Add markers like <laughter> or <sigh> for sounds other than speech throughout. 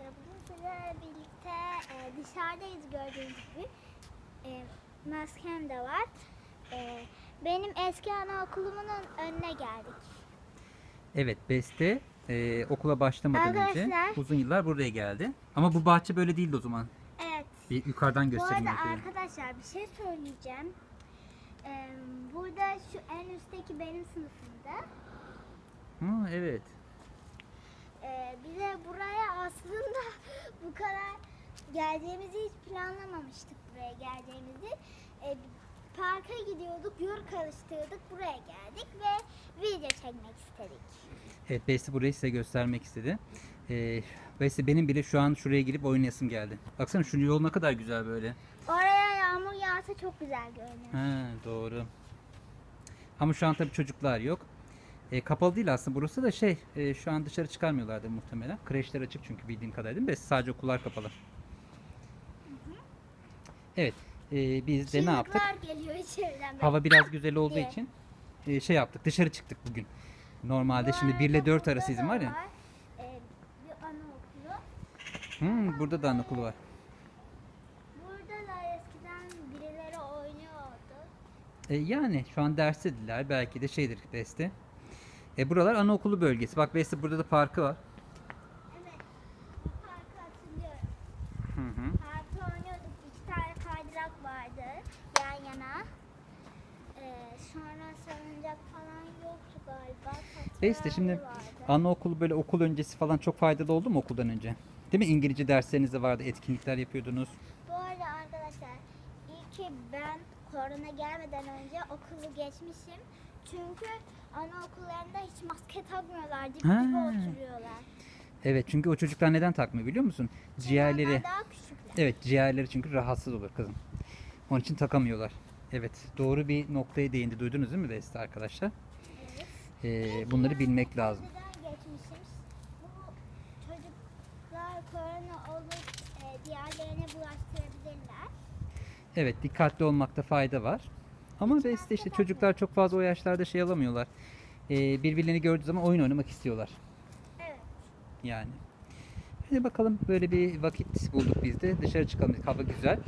bugün sizlerle birlikte e, dışarıdayız gördüğünüz gibi. E, maskem de var. E, benim eski anaokulumun önüne geldik. Evet Beste e, okula başlamadan önce Arkadaşlar. uzun yıllar buraya geldi. Ama bu bahçe böyle değildi o zaman. Evet. Bir yukarıdan Bu göstereyim. arada bakayım. arkadaşlar bir şey söyleyeceğim. E, burada şu en üstteki benim sınıfımda. Hı, evet. E, bir de buraya aslında <laughs> bu kadar geleceğimizi hiç planlamamıştık buraya geleceğimizi. E, parka gidiyorduk, yol karıştırdık, buraya geldik ve video çekmek istedik. Evet Beste burayı size göstermek istedi. E, Beste benim bile şu an şuraya girip oynayasım geldi. Baksana şu yol ne kadar güzel böyle. Oraya yağmur yağsa çok güzel görünüyor. Ha, doğru. Ama şu an tabii çocuklar yok. E, kapalı değil aslında burası da şey e, şu an dışarı çıkarmıyorlardı muhtemelen. Kreşler açık çünkü bildiğim kadarıyla değil mi? Sadece okullar kapalı. Evet. e, biz de ne yaptık? Geliyor içeriden. Hava biraz güzel olduğu Diye. için e, şey yaptık. Dışarı çıktık bugün. Normalde şimdi 1 ile arada 4 burada arası izin var ya. E, bir anaokulu. Hmm, burada da anaokulu var. Burada da eskiden birileri oynuyordu. E, yani şu an derstediler. Belki de şeydir Beste. E, buralar anaokulu bölgesi. Bak Beste burada da parkı var. Evet. Parkı hatırlıyorum. Hı hı. Parkta oynuyorduk. İki tane kaydırak vardı yan yana. Ee, sonra salıncak falan yoktu galiba. Beste şimdi vardı. anaokulu böyle okul öncesi falan çok faydalı oldu mu okuldan önce? Değil mi? İngilizce dersleriniz de vardı. Etkinlikler yapıyordunuz. Bu arada arkadaşlar iyi ki ben korona gelmeden önce okulu geçmişim. Çünkü anaokullarında hiç maske takmıyorlar. Dip Ha. dibe oturuyorlar. Evet çünkü o çocuklar neden takmıyor biliyor musun? Ciğerleri. onlar daha küçükler. Evet ciğerleri çünkü rahatsız olur kızım. Onun için takamıyorlar. Evet doğru bir noktaya değindi. Duydunuz değil mi Beste arkadaşlar? Evet. Ee, bunları bilmek lazım. Önceden geçmişim. Bu çocuklar korona olup e, diğerlerine bulaştırabilirler. Evet dikkatli olmakta fayda var. Ama Beste işte çocuklar çok fazla o yaşlarda şey alamıyorlar. Ee, birbirlerini gördüğü zaman oyun oynamak istiyorlar. Evet. Yani. Hadi bakalım böyle bir vakit bulduk biz de. Dışarı çıkalım. Hava güzel.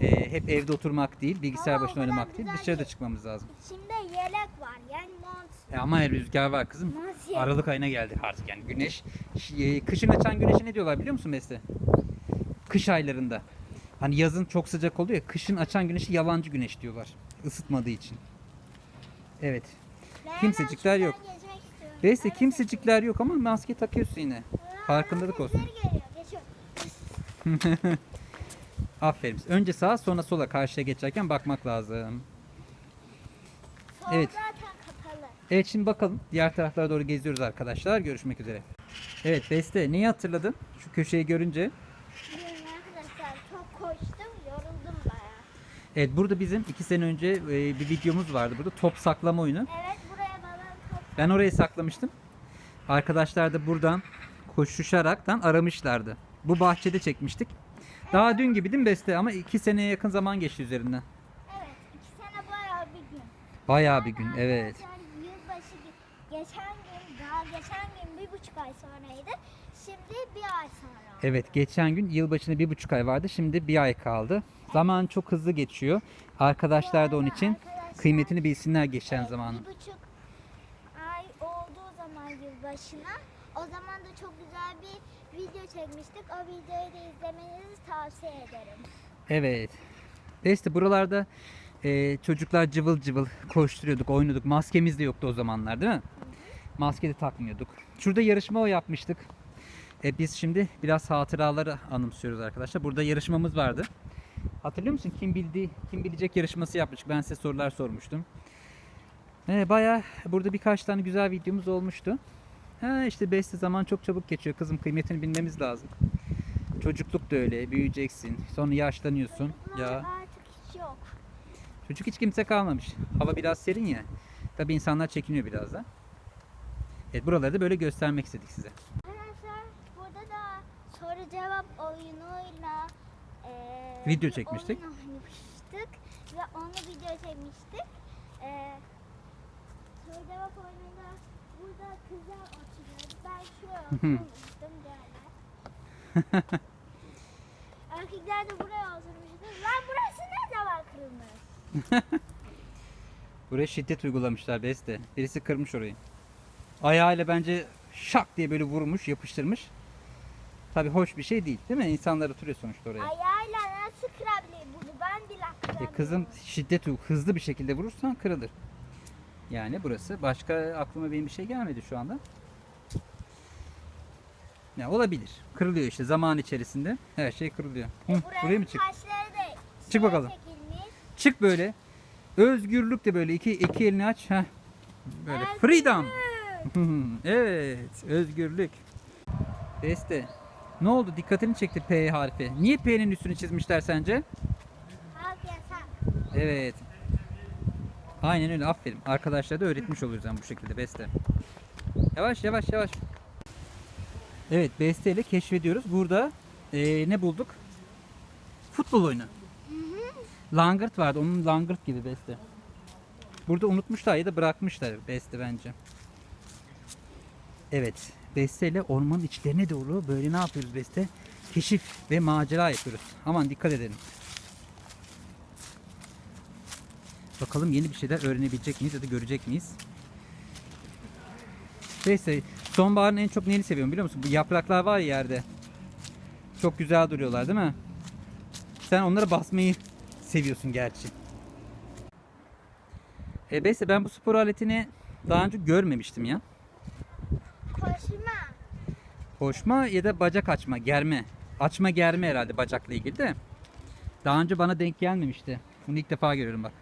Ee, hep evde oturmak değil, bilgisayar Hava başına oynamak değil. Dışarıda çıkmamız lazım. İçimde yelek var yani mont. E ama rüzgar var kızım. Aralık ayına geldi artık yani güneş. e, Kışın açan güneşe ne diyorlar biliyor musun Beste? Kış aylarında. Hani yazın çok sıcak oluyor ya. Kışın açan güneşi yalancı güneş diyorlar. Isıtmadığı için. Evet. Kimsecikler yok. Evet, kimsecikler yok ama maske takıyorsun yine. Farkındalık olsun. <laughs> Aferin. Önce sağa sonra sola karşıya geçerken bakmak lazım. Sol Evet. Evet şimdi bakalım. Diğer taraflara doğru geziyoruz arkadaşlar. Görüşmek üzere. Evet Beste neyi hatırladın? Şu köşeyi görünce. Bilmiyorum arkadaşlar çok koştum yoruldum bayağı. Evet burada bizim iki sene önce e, bir videomuz vardı burada. Top saklama oyunu. Evet buraya balon top. Ben oraya saklamıştım. Arkadaşlar da buradan koşuşaraktan aramışlardı. Bu bahçede çekmiştik. Daha dün gibi değil mi Beste? Ama iki seneye yakın zaman geçti üzerinden. Evet iki sene bayağı bir gün. Bayağı bir gün evet. Yılbaşı gi- geçen gün daha geçen gün bir buçuk ay sonraydı. Şimdi bir ay sonra. Evet geçen gün yılbaşına bir buçuk ay vardı. Şimdi bir ay kaldı. Zaman çok hızlı geçiyor. Arkadaşlar da onun için kıymetini bilsinler geçen zamanın. Bir buçuk ay olduğu zaman yılbaşına o zaman da çok güzel bir video çekmiştik. O videoyu da izlemenizi tavsiye ederim. Evet. Beste buralarda e, çocuklar cıvıl cıvıl koşturuyorduk, oynuyorduk. Maskemiz de yoktu o zamanlar değil mi? Maske de takmıyorduk. Şurada yarışma o yapmıştık. E, biz şimdi biraz hatıraları anımsıyoruz arkadaşlar. Burada yarışmamız vardı. Hatırlıyor musun? Kim bildi, kim bilecek yarışması yapmıştık. Ben size sorular sormuştum. E, bayağı burada birkaç tane güzel videomuz olmuştu. Ha işte Beste zaman çok çabuk geçiyor kızım. Kıymetini bilmemiz lazım. Çocukluk da öyle. Büyüyeceksin. Sonra yaşlanıyorsun. Ya artık hiç yok. çocuk hiç kimse kalmamış. Hava biraz serin ya. Tabii insanlar çekiniyor biraz da. Evet buraları da böyle göstermek istedik size. Arkadaşlar burada da soru cevap oyunuyla eee, Video çekmiştik. oynamıştık ve onu video çekmiştik. Eee soru cevap oyununda burada kızlar oturuyordu. Ben şu oturmuştum böyle. <laughs> Erkekler de buraya oturmuştu. Lan burası ne zaman kırılmış? <laughs> Buraya şiddet uygulamışlar Beste. Birisi kırmış orayı. Ayağıyla bence şak diye böyle vurmuş, yapıştırmış. Tabii hoş bir şey değil değil mi? İnsanlar oturuyor sonuçta oraya. Ayağıyla nasıl kırabilir bunu? Ben bile E kızım şiddet hızlı bir şekilde vurursan kırılır. Yani burası. Başka aklıma benim bir şey gelmedi şu anda. Ya olabilir. Kırılıyor işte zaman içerisinde. Her şey kırılıyor. Hı, E, buraya buranın mı çık? Çık bakalım. çekilmiş. Çık böyle. Özgürlük de böyle iki iki elini aç. Heh. Böyle Özgürlük. freedom. <laughs> evet, özgürlük. Beste. Ne oldu? Dikkatini çekti P harfi. Niye P'nin üstünü çizmişler sence? Evet. Aynen öyle. Aferin. Arkadaşlara da öğretmiş oluruz yani bu şekilde Beste. Yavaş yavaş yavaş. Evet Beste ile keşfediyoruz. Burada eee, ne bulduk? Futbol oyunu. Langırt vardı. Onun langırt gibi Beste. Burada unutmuşlar ya da bırakmışlar Beste bence. Evet. Beste ile ormanın içlerine doğru böyle ne yapıyoruz Beste? Keşif ve macera yapıyoruz. Aman dikkat edelim. Bakalım yeni bir şeyler öğrenebilecek miyiz ya da görecek miyiz? Neyse sonbaharın en çok neyini seviyorum biliyor musun? Bu yapraklar var ya yerde. Çok güzel duruyorlar değil mi? Sen onlara basmayı seviyorsun gerçi. E neyse ben bu spor aletini daha önce görmemiştim ya. Koşma. Koşma ya da bacak açma, germe. Açma germe herhalde bacakla ilgili de. Daha önce bana denk gelmemişti. Bunu ilk defa görüyorum bak.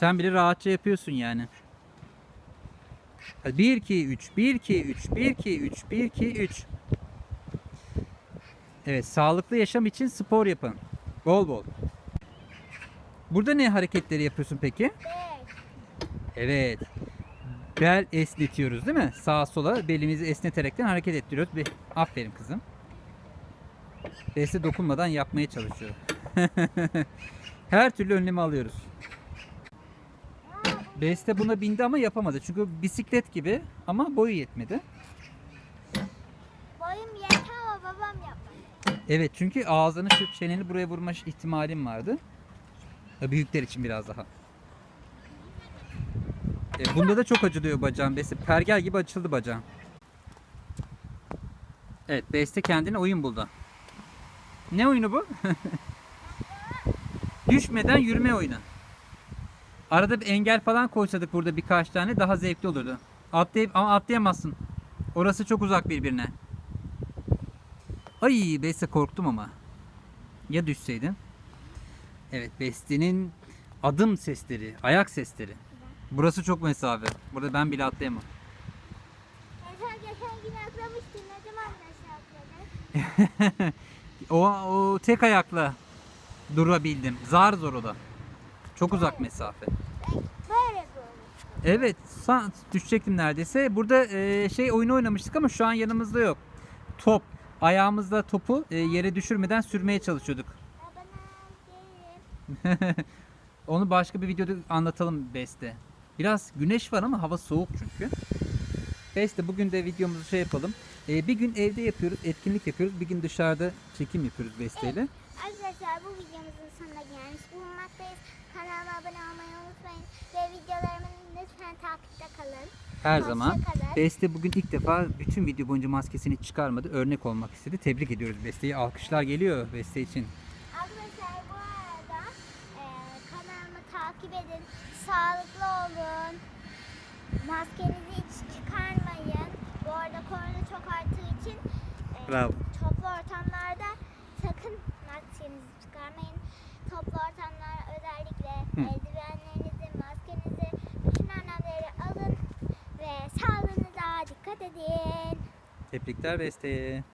Sen bile rahatça yapıyorsun yani. 1 2 3 1 2 3 1 2 3 1 2 3 Evet, sağlıklı yaşam için spor yapın. Bol bol. Burada ne hareketleri yapıyorsun peki? Evet. Bel esnetiyoruz değil mi? Sağa sola belimizi esneterekten hareket ettiriyoruz. Bir, aferin kızım. Beste dokunmadan yapmaya çalışıyor. <laughs> Her türlü önlemi alıyoruz. Beste buna bindi ama yapamadı. Çünkü bisiklet gibi ama boyu yetmedi. Boyum yeter ama babam yapmadı. Evet çünkü ağzını şu çeneni buraya vurma ihtimalim vardı. Büyükler için biraz daha. E, bunda da çok acılıyor bacağım Beste. Pergel gibi açıldı bacağım. Evet Beste kendine oyun buldu. Ne oyunu bu? <laughs> Düşmeden yürüme oyunu. Arada bir engel falan koysadık burada birkaç tane daha zevkli olurdu. Atlayıp ama atlayamazsın. Orası çok uzak birbirine. Ay Beste korktum ama. Ya düşseydin? Evet Beste'nin adım sesleri, ayak sesleri. Burası çok mesafe. Burada ben bile atlayamam. Geçen geçen gün atlamıştın. Ne zaman aşağı atladın? <laughs> o, o tek ayakla durabildim. Zar zor o da. Çok uzak mesafe. Böyle. Evet, sa- düşecektim neredeyse. Burada e, şey oyunu oynamıştık ama şu an yanımızda yok. Top. Ayağımızda topu e, yere düşürmeden sürmeye çalışıyorduk. <laughs> Onu başka bir videoda anlatalım Beste. Biraz güneş var ama hava soğuk çünkü. Beste bugün de videomuzu şey yapalım. Ee, bir gün evde yapıyoruz, etkinlik yapıyoruz. Bir gün dışarıda çekim yapıyoruz Beste ile. Arkadaşlar bu videomuzun sonuna gelmiş bulunmaktayız. Kanalıma abone olmayı unutmayın. Ve videolarımı lütfen takipte kalın. Her Hoşça zaman. kalın. Beste bugün ilk defa bütün video boyunca maskesini çıkarmadı. Örnek olmak istedi. Tebrik ediyoruz Beste'yi. Alkışlar geliyor Beste için. Arkadaşlar bu arada e, kanalımı takip edin. Sağlıklı olun. Maskenizi hiç çıkarmayın. Bu arada korona çok arttığı için e, Bravo. toplu ortamlarda sakın maskenizi çıkarmayın. Toplu ortamlar özellikle Hı. eldivenlerinizi, maskenizi, bütün önlemleri alın ve sağlığınıza dikkat edin. Tebrikler Beste'ye.